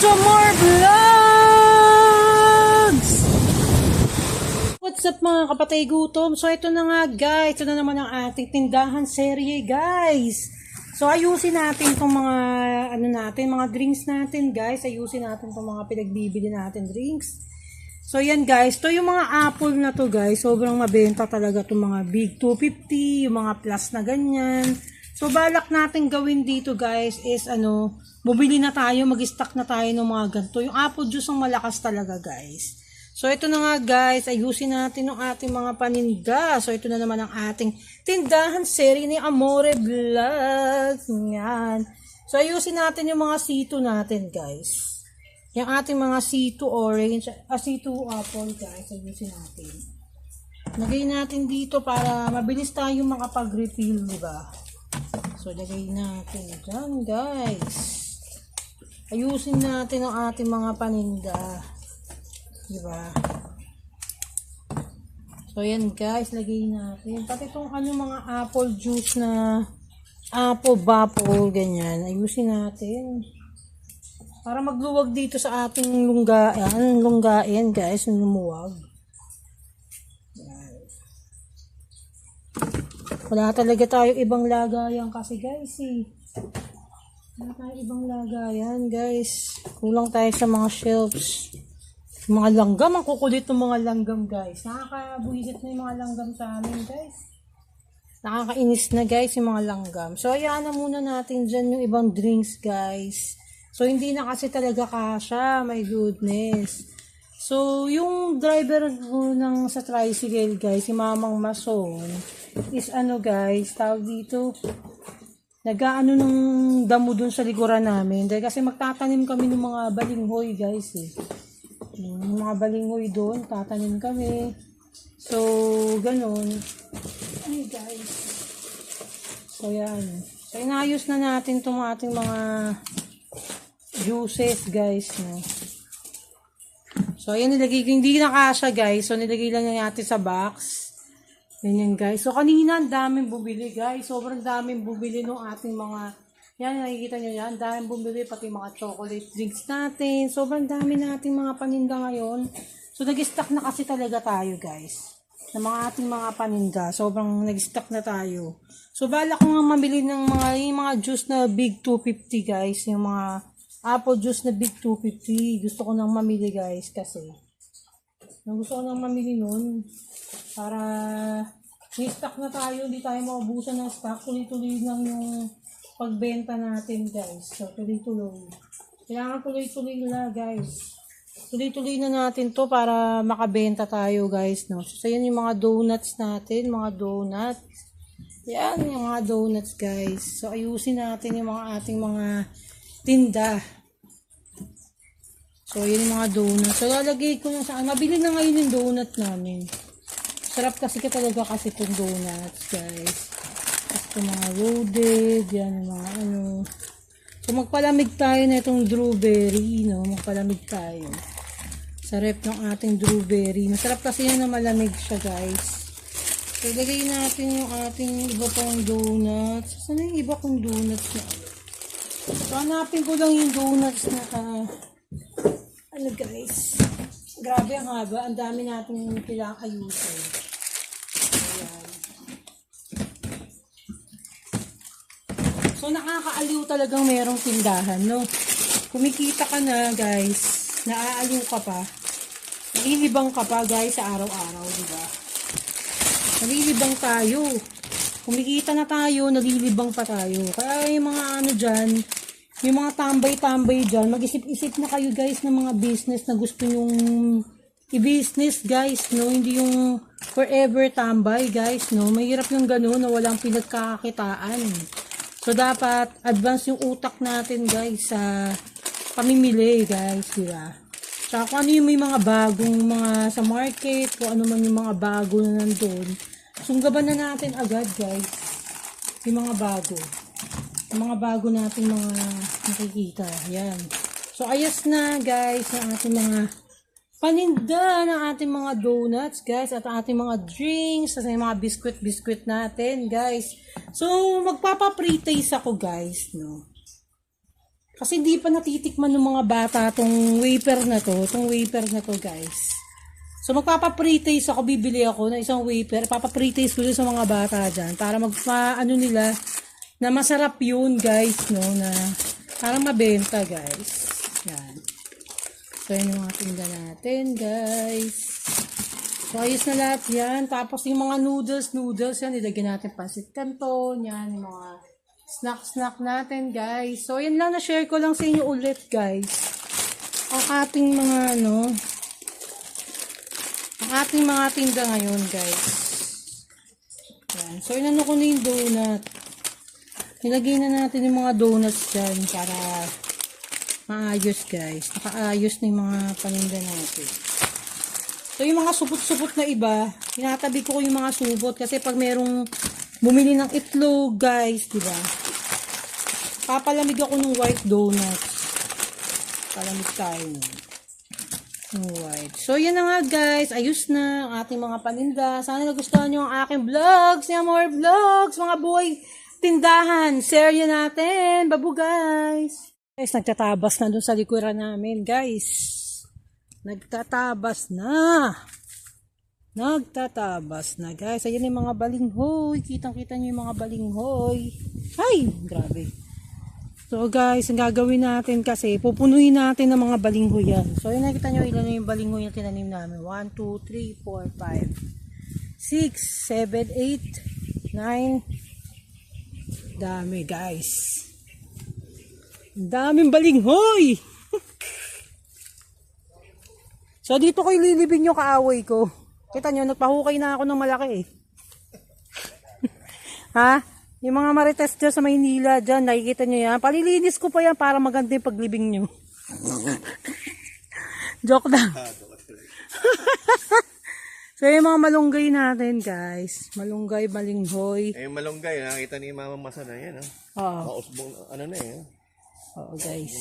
Jomar Vlogs! What's up mga kapatay gutom? So ito na nga guys, ito na naman ang ating tindahan serye guys. So ayusin natin tong mga ano natin, mga drinks natin guys. Ayusin natin tong mga pinagbibili natin drinks. So yan guys, to yung mga apple na to guys, sobrang mabenta talaga tong mga big 250, yung mga plus na ganyan. So balak natin gawin dito guys is ano, bumili na tayo, mag-stock na tayo ng mga ganito. Yung apple juice ang malakas talaga guys. So ito na nga guys, ayusin natin ang ating mga paninda. So ito na naman ang ating tindahan seri ni Amore Vlog. Yan. So ayusin natin yung mga sito natin guys. Yung ating mga C2 orange, ah, C2 apple guys, ayusin natin. Lagay natin dito para mabilis tayo makapag-refill, di ba? So, lagay natin dyan, guys. Ayusin natin ang ating mga paninda. Di ba? So, yan guys, lagay natin. Pati itong ano mga apple juice na apple bapple, ganyan. Ayusin natin. Para magluwag dito sa ating lunggaan, lunggain guys, lumuwag. Yan. Wala talaga tayo ibang lagayan kasi guys eh. Wala tayo ibang lagayan guys. Kulang tayo sa mga shelves. Mga langgam, ang kukulit ng mga langgam guys. Nakakabuhisit na yung mga langgam sa amin guys. Nakakainis na guys yung mga langgam. So, ayan na muna natin dyan yung ibang drinks guys. So, hindi na kasi talaga kasha. My goodness. So, yung driver ng sa tricycle guys, si Mamang Mason, is ano guys, tawag dito, nag-ano nung damo dun sa likuran namin. Dahil kasi magtatanim kami ng mga balinghoy guys eh. Yung mga balinghoy doon, tatanim kami. So, ganun. Ay guys. So, yan. So, inayos na natin itong ating mga juices guys. No? So, ayan, nilagay. Hindi na kasha, guys. So, nilagay lang na natin sa box. Ganyan, guys. So, kanina, ang daming bumili, guys. Sobrang daming bumili ng ating mga... Yan, nakikita nyo yan. Daming bumili, pati mga chocolate drinks natin. Sobrang dami nating mga paninda ngayon. So, nag-stock na kasi talaga tayo, guys. Ng mga ating mga paninda. Sobrang nag-stock na tayo. So, bala ko nga mamili ng mga, yung mga juice na big 250, guys. Yung mga apple juice na big 250. Gusto ko nang mamili guys kasi nang gusto ko nang mamili nun para may stock na tayo, hindi tayo maubusan ng stock. Tuloy-tuloy lang yung pagbenta natin guys. So tuloy-tuloy. Kailangan tuloy-tuloy na guys. Tuloy-tuloy na natin to para makabenta tayo guys. No? So yan yung mga donuts natin, mga donuts. Yan yung mga donuts guys. So ayusin natin yung mga ating mga tinda. So, yun yung mga donut. So, lalagay ko sa... Mabili na ngayon yung donut namin. Sarap kasi ka talaga kasi itong donuts, guys. Itong mga loaded, yan mga ano. So, magpalamig tayo na itong drewberry, no? Magpalamig tayo. Sa rep ng ating drewberry. Masarap kasi yan na malamig siya, guys. So, ilagay natin yung ating iba pang donuts. Saan yung iba kong donuts na So, hanapin ko lang yung donuts na, ah, ano guys, grabe ang haba. Ang dami natin kailangang ayusin. So, nakakaaliw talagang merong tindahan, no? Kumikita ka na, guys. Naaaliw ka pa. Nalilibang ka pa, guys, sa araw-araw, di ba? Nalilibang tayo kumikita na tayo, nalilibang pa tayo. Kaya yung mga ano dyan, yung mga tambay-tambay dyan, mag-isip-isip na kayo guys ng mga business na gusto nyong i-business guys, no? Hindi yung forever tambay guys, no? Mahirap yung gano'n na walang pinagkakakitaan. So, dapat advance yung utak natin guys sa pamimili guys, di ba? Tsaka kung ano yung may mga bagong mga sa market, kung ano man yung mga bago na nandun, sunggaban na natin agad guys yung mga bago mga bago natin mga nakikita. Yan. So ayos na guys ang ating mga paninda ng ating mga donuts guys at ating mga drinks at yung mga biscuit natin guys. So magpapa pre-taste ako guys no? Kasi hindi pa natitikman ng mga bata tong wafer na to, tong wafer na to guys. So magpapa-pre-taste ako, bibili ako ng isang wafer, papa-pre-taste ko sa mga bata dyan para magpa, ano nila, na masarap yun guys, no, na para mabenta guys. Yan. So yun yung mga tinda natin guys. So ayos na lahat yan. Tapos yung mga noodles, noodles yan, ilagyan natin pancit canton, yan, yung mga snack-snack natin guys. So yan lang na-share ko lang sa inyo ulit guys. Ang ating mga ano, ang ating mga tinda ngayon, guys. Yan. So, inano ko na yung donut. Nilagay na natin yung mga donuts dyan para maayos, guys. Nakaayos na yung mga paninda natin. So, yung mga supot-supot na iba, tinatabi ko yung mga supot kasi pag merong bumili ng itlog, guys, di ba? Papalamig ako ng white donuts. Palamig tayo nun. Alright. So, yan na nga guys. Ayos na ang ating mga paninda. Sana nagustuhan nyo ang aking vlogs. Yung more vlogs. Mga buhay tindahan. Yan natin. Babu guys. Guys, nagtatabas na dun sa likuran namin guys. Nagtatabas na. Nagtatabas na guys. Ayan yung mga balinghoy. Kitang kita nyo yung mga balinghoy. Ay, grabe. So guys, ang gagawin natin kasi, pupunuin natin ng mga balinghoy yan. So yun nakita nyo ilan yung balinghoy na tinanim namin. 1, 2, 3, 4, 5, 6, 7, 8, 9. Dami guys. Ang daming balinghoy! so dito ko ililibing yung kaaway ko. Kita nyo, nagpahukay na ako ng malaki eh. ha? Yung mga marites dyan sa Maynila, dyan, nakikita nyo yan. Palilinis ko pa yan para maganda yung paglibing nyo. Joke lang. So yung mga malunggay natin, guys. Malunggay, balinghoy. Eh, yung malunggay, nakita ni Mama Masa na yan, ah. Oo, Mausbong, ano na eh. oo guys.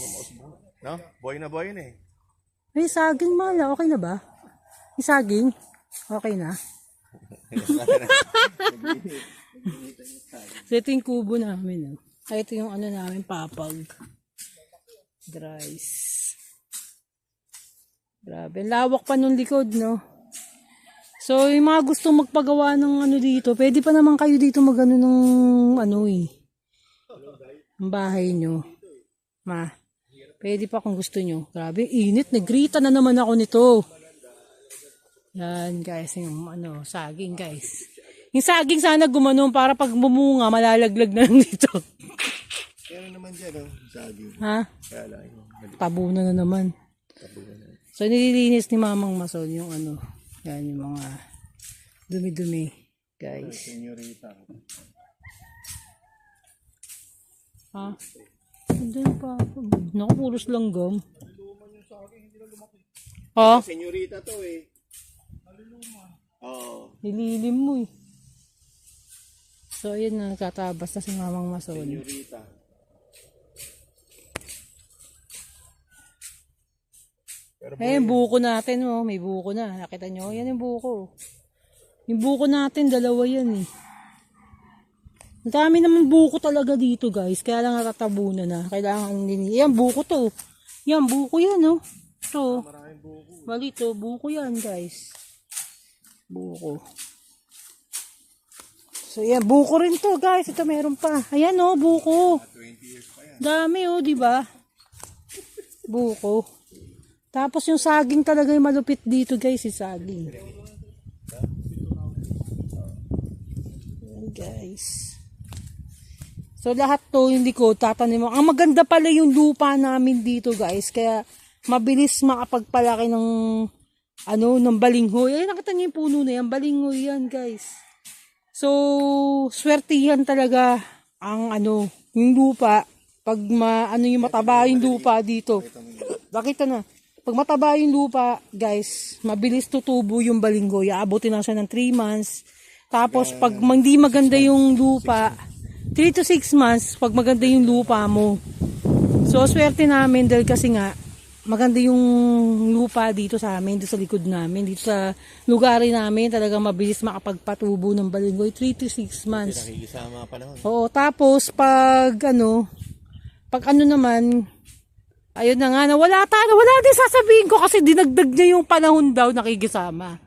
No? Boy na boy na eh. May saging mala, okay na ba? May saging? Okay na? so ito yung kubo namin. Oh. Ay, ito yung ano namin, papag. Dries. Grabe, lawak pa nung likod, no? So, yung mga gusto magpagawa ng ano dito, pwede pa naman kayo dito magano ng ano eh. Ang bahay nyo. Ma, pwede pa kung gusto nyo. Grabe, init. Nagrita na naman ako nito. Yan guys, yung ano, saging guys. Yung saging sana gumanon para pag bumunga, malalaglag na lang dito. Kaya naman dyan, oh. Sabi. ha? Kaya lang, Tabunan na naman. So, nililinis ni Mamang Masol yung ano, yan yung mga dumi-dumi, guys. senyorita. Ha? Hindi pa ako. Naku, puros langgam. Ha? Senyorita to eh. Oo. Nililim mo eh. So, yun na, nagtatabas na si Mamang Masol. Senyorita. Eh, yung buko natin, oh. May buko na. Nakita nyo? Yan yung buko. Yung buko natin, dalawa yan, eh. Ang dami naman buko talaga dito, guys. Kaya lang natatabunan na. Kailangan din. Yan, buko to. Yan, buko yan, oh. Ito. Mali to. Buko yan, guys. Buko. So, yan. Buko rin to, guys. Ito meron pa. Ayan, oh. Buko. Dami, oh. di ba? Buko. Tapos yung saging talaga yung malupit dito guys, yung saging. Ayan guys. So lahat to yung likod, tatanim. Ang maganda pala yung lupa namin dito guys, kaya mabilis makapagpalaki ng ano, ng balinghoy. Ay, nakita niyo yung puno na yan, balinghoy yan guys. So, swertihan talaga ang ano, yung lupa. Pag ma, ano yung mataba yung lupa dito. Bakit na? Pag mataba yung lupa, guys, mabilis tutubo yung balinghoy. Aabutin na siya ng 3 months. Tapos, pag hindi maganda yung lupa, 3 to 6 months, pag maganda yung lupa mo. So, swerte namin dahil kasi nga, maganda yung lupa dito sa amin, dito sa likod namin, dito sa lugar namin, talagang mabilis makapagpatubo ng balinghoy. 3 to 6 months. Nakikisama pa naman. Oo, tapos pag ano, pag ano naman, Ayun na nga, nawala tayo. Wala din sasabihin ko kasi dinagdag niya yung panahon daw nakikisama.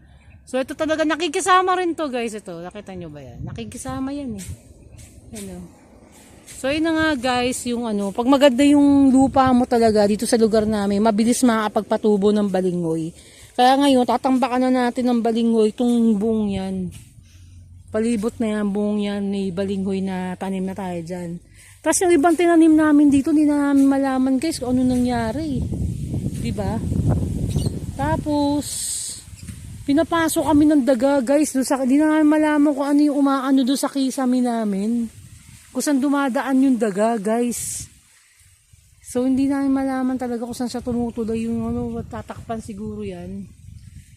So ito talaga, nakikisama rin to guys. Ito, nakita nyo ba yan? Nakikisama yan eh. Ano. So yun na nga guys, yung ano, pag maganda yung lupa mo talaga dito sa lugar namin, mabilis makakapagpatubo ng balingoy. Kaya ngayon, tatambakan na natin ng balingoy itong buong yan. Palibot na yan, buong yan, may balinghoy na tanim na tayo dyan. Tapos yung ibang tinanim namin dito, hindi na namin malaman guys kung ano nangyari. Di ba? Tapos, pinapasok kami ng daga guys. Doon sa, di na namin malaman kung ano yung umaano doon sa kisame namin. Kung saan dumadaan yung daga guys. So, hindi namin malaman talaga kung saan siya tumutuloy yung ano, tatakpan siguro yan.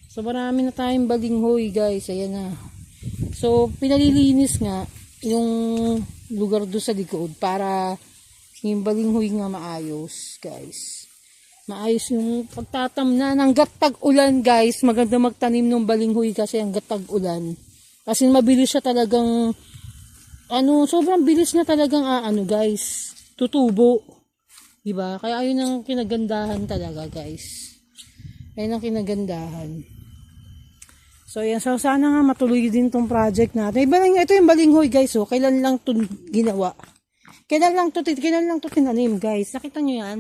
So, marami na tayong balinghoy guys. Ayan na. So, pinalilinis nga yung lugar doon sa likod para yung balinghoy nga maayos, guys. Maayos yung pagtatamnan. Hanggat tag-ulan, guys, maganda magtanim ng balinghoy kasi hanggat tag-ulan. Kasi mabilis siya talagang, ano, sobrang bilis na talagang, ah, ano, guys, tutubo. Diba? Kaya ayun ang kinagandahan talaga, guys. Ayun ang kinagandahan. So, yan. So, sana nga matuloy din tong project natin. Iba lang, ito yung balinghoy, guys. Oh. Kailan lang to ginawa? Kailan lang to, kailan lang to tinanim, guys? Nakita nyo yan?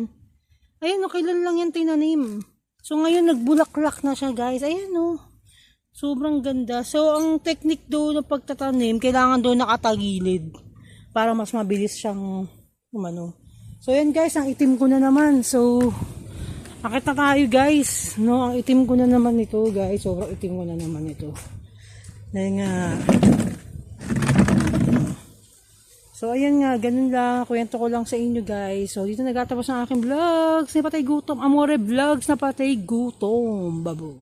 Ayan, oh, kailan lang yan tinanim? So, ngayon, nagbulaklak na siya, guys. Ayan, oh. Sobrang ganda. So, ang technique doon ng pagtatanim, kailangan doon nakatagilid para mas mabilis siyang umano. So, yan, guys. Ang itim ko na naman. So, Akit tayo guys. No, ang itim ko na naman ito guys. Sobrang itim ko na naman ito. Dahil nga. So ayan nga, ganun lang. Kwento ko lang sa inyo guys. So dito nagtatapos ang aking vlogs. Napatay gutom. Amore vlogs na patay gutom. Babo.